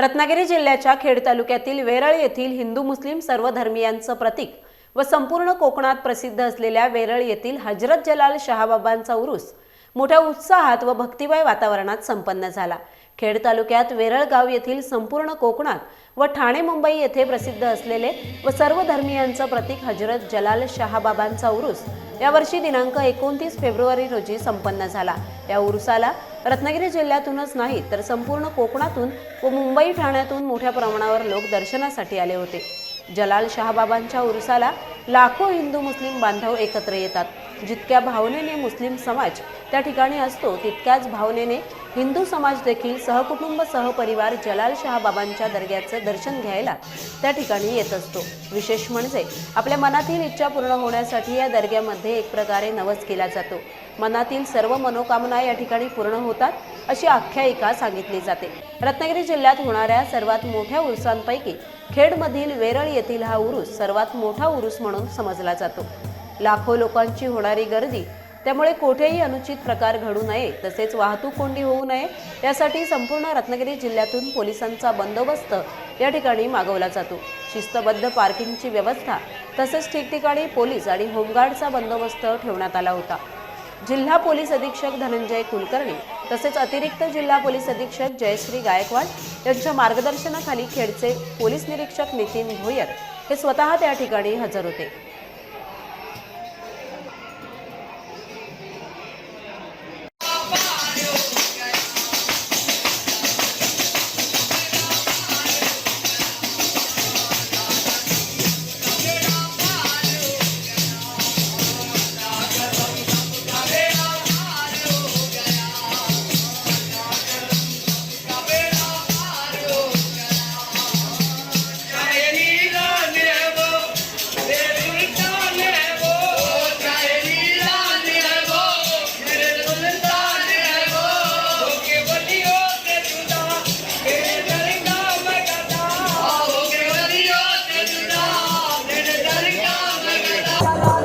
रत्नागिरी जिल्ह्याच्या खेड तालुक्यातील वेरळ येथील हिंदू मुस्लिम सर्व धर्मियांचं प्रतीक व संपूर्ण कोकणात प्रसिद्ध असलेल्या वेरळ येथील हजरत जलाल शहाबाबांचा उरूस मोठ्या उत्साहात व भक्तिमय वातावरणात संपन्न झाला. खेड तालुक्यात वेरळ गाव येथील संपूर्ण कोकणात व ठाणे मुंबई येथे प्रसिद्ध असलेले व सर्व धर्मियांचं प्रतीक हजरत जलाल शहाबाबांचा उरूस यावर्षी दिनांक एकोणतीस फेब्रुवारी रोजी संपन्न झाला. या उरुसाला रत्नागिरी जिल्ह्यातूनच नाही तर संपूर्ण कोकणातून व मुंबई ठाण्यातून मोठ्या प्रमाणावर लोक दर्शनासाठी आले होते. जलाल शहाबाबांच्या उरसाला लाखो हिंदू मुस्लिम बांधव एकत्र येतात. जितक्या भावनेने मुस्लिम समाज त्या ठिकाणी असतो तितक्याच भावनेने हिंदू समाज देखील सहकुटुंब सहपरिवार जलाल शहाबाबांच्या दर्ग्याचं दर्शन घ्यायला त्या ठिकाणी येत असतो. विशेष म्हणजे आपल्या मनातील इच्छा पूर्ण होण्यासाठी या दर्ग्यामध्ये एक प्रकारे नवस केला जातो. मनातील सर्व मनोकामना या ठिकाणी पूर्ण होतात अशी आख्यायिका सांगितली जाते. रत्नागिरी जिल्ह्यात होणाऱ्या सर्वात मोठ्या उरुसांपैकी खेडमधील वेरळ येथील हा उरूस सर्वात मोठा उरूस म्हणून समजला जातो. लाखो लोकांची होणारी गर्दी त्यामुळे कोठेही अनुचित प्रकार घडू नये तसेच वाहतूक कोंडी होऊ नये यासाठी संपूर्ण रत्नागिरी जिल्ह्यातून पोलिसांचा बंदोबस्त या ठिकाणी मागवला जातो. शिस्तबद्ध पार्किंगची व्यवस्था तसेच ठिकठिकाणी पोलीस आणि होमगार्डचा बंदोबस्त ठेवण्यात आला होता. जिल्हा पोलीस अधीक्षक धनंजय कुलकर्णी तसेच अतिरिक्त जिल्हा पोलीस अधीक्षक जयश्री गायकवाड यांच्या मार्गदर्शनाखाली खेडचे पोलीस निरीक्षक नितीन भोयर हे स्वतः त्या ठिकाणी हजर होते.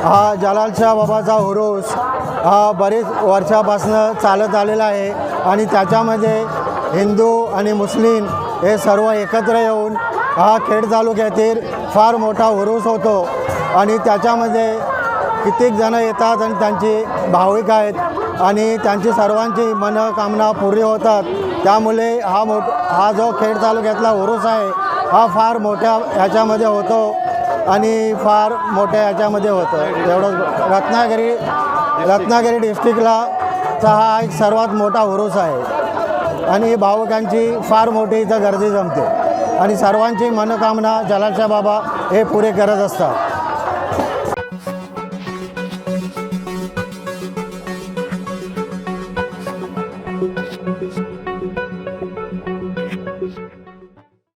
हा जलालशाह बाबाचा उरूस हा बरीच वर्षापासनं चालत आलेला आहे आणि त्याच्यामध्ये हिंदू आणि मुस्लिम हे सर्व एकत्र येऊन हा खेड तालुक्यातील फार मोठा उरूस होतो. आणि त्याच्यामध्ये कित्येक जणं येतात आणि त्यांची भाविक आहेत आणि त्यांची सर्वांची मनोकामना पुरी होतात. त्यामुळे हा मोठ हा जो खेड तालुक्यातला उरूस आहे हा फार मोठ्या ह्याच्यामध्ये होतो. आणि फार मोठ्या याच्यामध्ये होतं. एवढंच रत्नागिरी रत्नागिरी डिस्ट्रिक्टला चा हा एक सर्वात मोठा उरूस आहे. आणि भावकांची फार मोठी इथं गर्दी जमते. आणि सर्वांची मनोकामना जलाशा बाबा हे पुरे करत असतात.